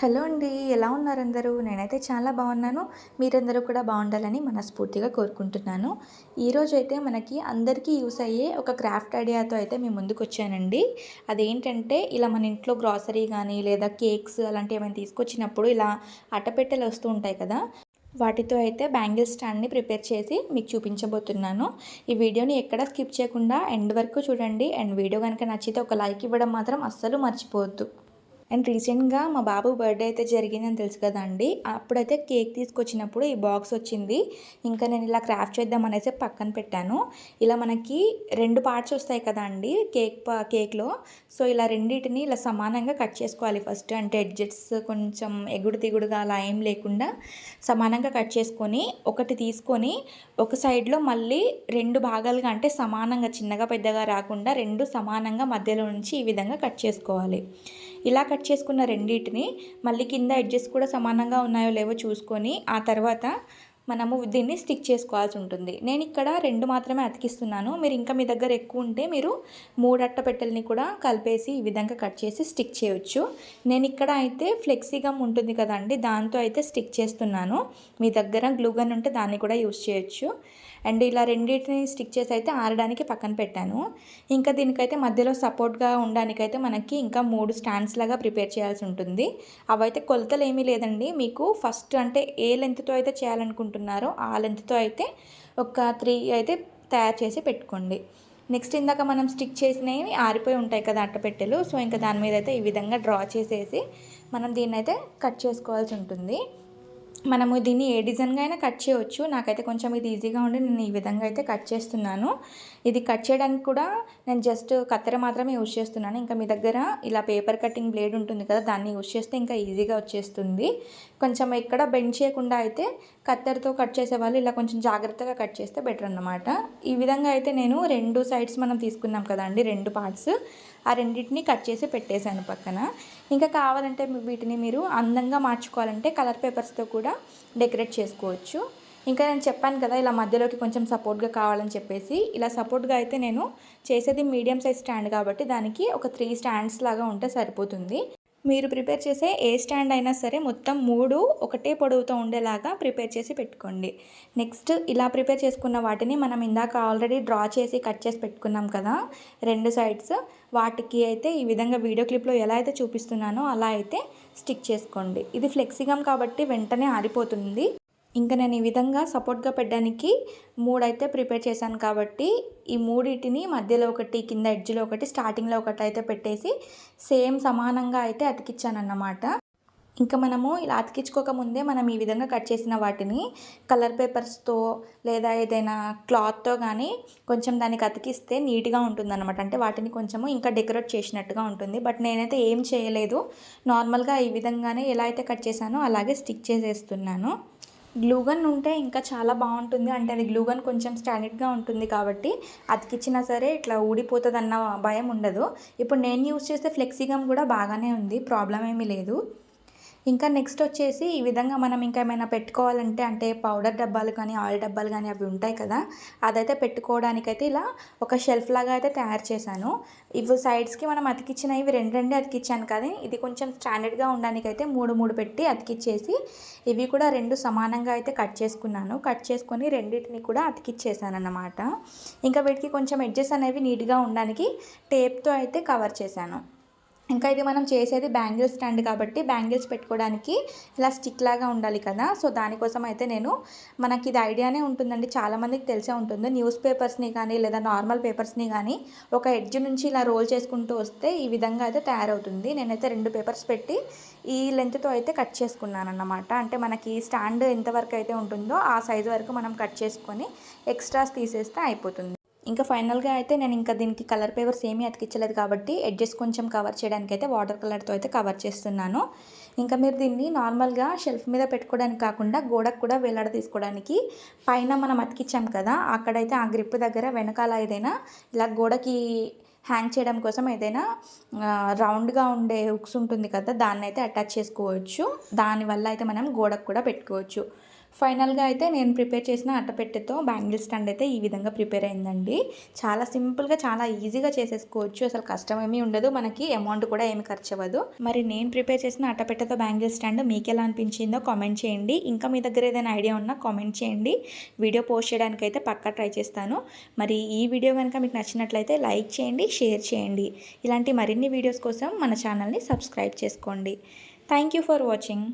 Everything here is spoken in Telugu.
హలో అండి ఎలా ఉన్నారు అందరూ నేనైతే చాలా బాగున్నాను. మీరందరూ కూడా బాగుండాలని మనస్ఫూర్తిగా కోరుకుంటున్నాను. ఈరోజు అయితే మనకి అందరికీ యూస్ అయ్యే ఒక క్రాఫ్ట్ ఐడియాతో అయితే మేము ముందుకు వచ్చానండి అదేంటంటే ఇలా మన ఇంట్లో గ్రాసరీ కానీ లేదా కేక్స్ అలాంటివి ఏమైనా తీసుకొచ్చినప్పుడు ఇలా అట్టపెట్టెలు వస్తూ ఉంటాయి కదా వాటితో అయితే బ్యాంగిల్ స్టాండ్ని ప్రిపేర్ చేసి మీకు చూపించబోతున్నాను. ఈ వీడియోని ఎక్కడ స్కిప్ చేయకుండా ఎండ్ వరకు చూడండి. అండ్ వీడియో కనుక నచ్చితే ఒక లైక్ ఇవ్వడం మాత్రం అస్సలు మర్చిపోవద్దు. అండ్ రీసెంట్గా మా బాబు బర్త్డే అయితే జరిగిందని తెలుసు కదండి. అప్పుడైతే కేక్ తీసుకొచ్చినప్పుడు ఈ బాక్స్ వచ్చింది. ఇంకా నేను ఇలా క్రాఫ్ట్ చేద్దాం అనేసి పక్కన పెట్టాను. ఇలా మనకి రెండు పార్ట్స్ వస్తాయి కదా అండి కేక్ కేక్లో. సో ఇలా రెండింటిని ఇలా సమానంగా కట్ చేసుకోవాలి ఫస్ట్. అంటే ఎడ్జెట్స్ కొంచెం ఎగుడు దిగుడుగా అలా ఏం లేకుండా సమానంగా కట్ చేసుకొని ఒకటి తీసుకొని ఒక సైడ్లో మళ్ళీ రెండు భాగాలుగా అంటే సమానంగా చిన్నగా పెద్దగా రాకుండా రెండు సమానంగా మధ్యలో నుంచి ఈ విధంగా కట్ చేసుకోవాలి. ఇలా కట్ చేసుకున్న రెండింటిని మళ్ళీ కింద ఎడ్జెస్ కూడా సమానంగా ఉన్నాయో లేవో చూసుకొని ఆ తర్వాత మనము దీన్ని స్టిక్ చేసుకోవాల్సి ఉంటుంది. నేను ఇక్కడ రెండు మాత్రమే అతికిస్తున్నాను. మీరు ఇంకా మీ దగ్గర ఎక్కువ ఉంటే మీరు మూడు అట్ట పెట్టెల్ని కూడా కలిపేసి ఈ విధంగా కట్ చేసి స్టిక్ చేయొచ్చు. నేను ఇక్కడ అయితే ఫ్లెక్సీగా ఉంటుంది కదండి దాంతో అయితే స్టిక్ చేస్తున్నాను. మీ దగ్గర గ్లూగన్ ఉంటే దాన్ని కూడా యూస్ చేయొచ్చు. అండ్ ఇలా రెండింటిని స్టిక్ చేసి అయితే ఆరడానికి పక్కన పెట్టాను. ఇంకా దీనికైతే మధ్యలో సపోర్ట్గా ఉండడానికైతే మనకి ఇంకా మూడు స్టాండ్స్ లాగా ప్రిపేర్ చేయాల్సి ఉంటుంది. అవైతే కొలతలు ఏమీ లేదండి. మీకు ఫస్ట్ అంటే ఏ లెంత్తో అయితే చేయాలనుకుంటున్నాను చేయాలనుకుంటున్నారో ఆ లెంత్తో అయితే ఒక త్రీ అయితే తయారు చేసి పెట్టుకోండి. నెక్స్ట్ ఇందాక మనం స్టిక్ చేసినవి ఆరిపోయి ఉంటాయి కదా అట్టపెట్టెలు సో ఇంకా దాని మీద అయితే ఈ విధంగా డ్రా చేసేసి మనం దీన్ని అయితే కట్ చేసుకోవాల్సి ఉంటుంది. మనము దీన్ని ఏ డిజైన్గా అయినా కట్ చేయవచ్చు నాకైతే కొంచెం ఇది ఈజీగా ఉండి నేను ఈ విధంగా అయితే కట్ చేస్తున్నాను. ఇది కట్ చేయడానికి కూడా నేను జస్ట్ కత్తెర మాత్రమే యూజ్ చేస్తున్నాను. ఇంకా మీ దగ్గర ఇలా పేపర్ కటింగ్ బ్లేడ్ ఉంటుంది కదా దాన్ని యూజ్ చేస్తే ఇంకా ఈజీగా వచ్చేస్తుంది. కొంచెం ఎక్కడ బెండ్ చేయకుండా అయితే కత్తెరతో కట్ చేసే వాళ్ళు ఇలా కొంచెం జాగ్రత్తగా కట్ చేస్తే బెటర్ అన్నమాట. ఈ విధంగా అయితే నేను రెండు సైడ్స్ మనం తీసుకున్నాం కదండి రెండు పార్ట్స్. ఆ రెండింటిని కట్ చేసి పెట్టేశాను పక్కన. ఇంకా కావాలంటే వీటిని మీరు అందంగా మార్చుకోవాలంటే కలర్ పేపర్స్తో కూడా డెకరేట్ చేసుకోవచ్చు. ఇంకా నేను చెప్పాను కదా ఇలా మధ్యలోకి కొంచెం సపోర్ట్గా కావాలని చెప్పేసి. ఇలా సపోర్ట్గా అయితే నేను చేసేది మీడియం సైజ్ స్టాండ్ కాబట్టి దానికి ఒక త్రీ స్టాండ్స్ లాగా ఉంటే సరిపోతుంది. మీరు ప్రిపేర్ చేసే ఏ స్టాండ్ అయినా సరే మొత్తం మూడు ఒకటే పొడవుతో ఉండేలాగా ప్రిపేర్ చేసి పెట్టుకోండి. నెక్స్ట్ ఇలా ప్రిపేర్ చేసుకున్న వాటిని మనం ఇందాక ఆల్రెడీ డ్రా చేసి కట్ చేసి పెట్టుకున్నాం కదా రెండు సైడ్స్. వాటికి అయితే ఈ విధంగా వీడియో క్లిప్లో ఎలా అయితే చూపిస్తున్నానో అలా అయితే స్టిక్ చేసుకోండి. ఇది ఫ్లెక్సిగమ్ కాబట్టి వెంటనే ఆరిపోతుంది. ఇంకా నేను ఈ విధంగా సపోర్ట్గా పెట్టడానికి మూడైతే ప్రిపేర్ చేశాను కాబట్టి ఈ మూడింటిని మధ్యలో ఒకటి కింద ఎడ్జ్లో ఒకటి స్టార్టింగ్లో ఒకటి అయితే పెట్టేసి సేమ్ సమానంగా అయితే అతికిచ్చానన్నమాట. ఇంకా మనము ఇలా అతికించుకోక ముందే మనం ఈ విధంగా కట్ చేసిన వాటిని కలర్ పేపర్స్తో లేదా ఏదైనా క్లాత్తో కానీ కొంచెం దానికి అతికిస్తే నీట్గా ఉంటుంది అనమాట అంటే వాటిని కొంచెము ఇంకా డెకరేట్ చేసినట్టుగా ఉంటుంది. బట్ నేనైతే ఏం చేయలేదు. నార్మల్గా ఈ విధంగానే ఎలా అయితే కట్ చేశానో అలాగే స్టిక్ చేసేస్తున్నాను. గ్లూగన్ ఉంటే ఇంకా చాలా బాగుంటుంది. అంటే అది గ్లూగన్ కొంచెం స్టాండర్డ్గా ఉంటుంది కాబట్టి అతికిచ్చినా సరే ఇట్లా ఊడిపోతుంది అన్న భయం ఉండదు. ఇప్పుడు నేను యూస్ చేసే ఫ్లెక్సీగమ్ కూడా బాగానే ఉంది. ప్రాబ్లం ఏమీ లేదు. ఇంకా నెక్స్ట్ వచ్చేసి ఈ విధంగా మనం ఇంకా ఏమైనా పెట్టుకోవాలంటే అంటే పౌడర్ డబ్బాలు కానీ ఆయిల్ డబ్బాలు కానీ అవి ఉంటాయి కదా అదైతే పెట్టుకోవడానికైతే ఇలా ఒక షెల్ఫ్ లాగా అయితే తయారు చేశాను. ఇవి సైడ్స్కి మనం అతికిచ్చిన ఇవి రెండు రెండే అతికిచ్చాను కానీ ఇది కొంచెం స్టాండర్డ్గా ఉండడానికైతే మూడు మూడు పెట్టి అతికిచ్చేసి ఇవి కూడా రెండు సమానంగా అయితే కట్ చేసుకున్నాను. కట్ చేసుకొని రెండింటిని కూడా అతికిచ్చేసాను అన్నమాట ఇంకా వీటికి కొంచెం ఎడ్జెస్ అనేవి నీట్గా ఉండడానికి టేప్తో అయితే కవర్ చేశాను. ఇంకా ఇది మనం చేసేది బ్యాంగిల్స్ స్టాండ్ కాబట్టి బ్యాంగిల్స్ పెట్టుకోవడానికి ఇలా స్టిక్ లాగా ఉండాలి కదా. సో దానికోసం అయితే నేను మనకి ఇది ఐడియానే ఉంటుందండి. చాలామందికి తెలిసే ఉంటుంది. న్యూస్ పేపర్స్ని కానీ లేదా నార్మల్ పేపర్స్ని కానీ ఒక ఎడ్జ్ నుంచి ఇలా రోల్ చేసుకుంటూ వస్తే ఈ విధంగా అయితే తయారవుతుంది. నేనైతే రెండు పేపర్స్ పెట్టి ఈ లెంత్తో అయితే కట్ చేసుకున్నాను అన్నమాట అంటే మనకి స్టాండ్ ఎంతవరకు అయితే ఉంటుందో ఆ సైజు వరకు మనం కట్ చేసుకొని ఎక్స్ట్రాస్ తీసేస్తే అయిపోతుంది. ఇంకా ఫైనల్గా అయితే నేను ఇంకా దీనికి కలర్ పేపర్స్ ఏమీ అతికించలేదు కాబట్టి ఎడ్జెస్ కొంచెం కవర్ చేయడానికి అయితే వాటర్ కలర్తో అయితే కవర్ చేస్తున్నాను. ఇంకా మీరు దీన్ని నార్మల్గా షెల్ఫ్ మీద పెట్టుకోవడానికి కాకుండా గోడకు కూడా వేలాడ తీసుకోవడానికి పైన మనం అతికించాం కదా అక్కడైతే ఆ గ్రిప్ దగ్గర వెనకాల ఏదైనా ఇలా గోడకి హ్యాంగ్ చేయడం కోసం ఏదైనా రౌండ్గా ఉండే హుక్స్ ఉంటుంది కదా దాన్ని అయితే అటాచ్ చేసుకోవచ్చు. దానివల్ల అయితే మనం గోడకు కూడా పెట్టుకోవచ్చు. ఫైనల్గా అయితే నేను ప్రిపేర్ చేసిన అట్టపెట్టెతో బ్యాంగిల్ స్టాండ్ అయితే ఈ విధంగా ప్రిపేర్ అయిందండి. చాలా సింపుల్గా చాలా ఈజీగా చేసేసుకోవచ్చు. అసలు కష్టం ఏమీ ఉండదు. మనకి అమౌంట్ కూడా ఏమి ఖర్చు అవ్వదు మరి నేను ప్రిపేర్ చేసిన అట్టపెట్టెతో బ్యాంగిల్ స్టాండ్ మీకు ఎలా అనిపించిందో కామెంట్ చేయండి. ఇంకా మీ దగ్గర ఏదైనా ఐడియా ఉన్నా కామెంట్ చేయండి. వీడియో పోస్ట్ చేయడానికి అయితే పక్కా ట్రై చేస్తాను. మరి ఈ వీడియో కనుక మీకు నచ్చినట్లయితే లైక్ చేయండి షేర్ చేయండి. ఇలాంటి మరిన్ని వీడియోస్ కోసం మన ఛానల్ని సబ్స్క్రైబ్ చేసుకోండి. Thank you for watching.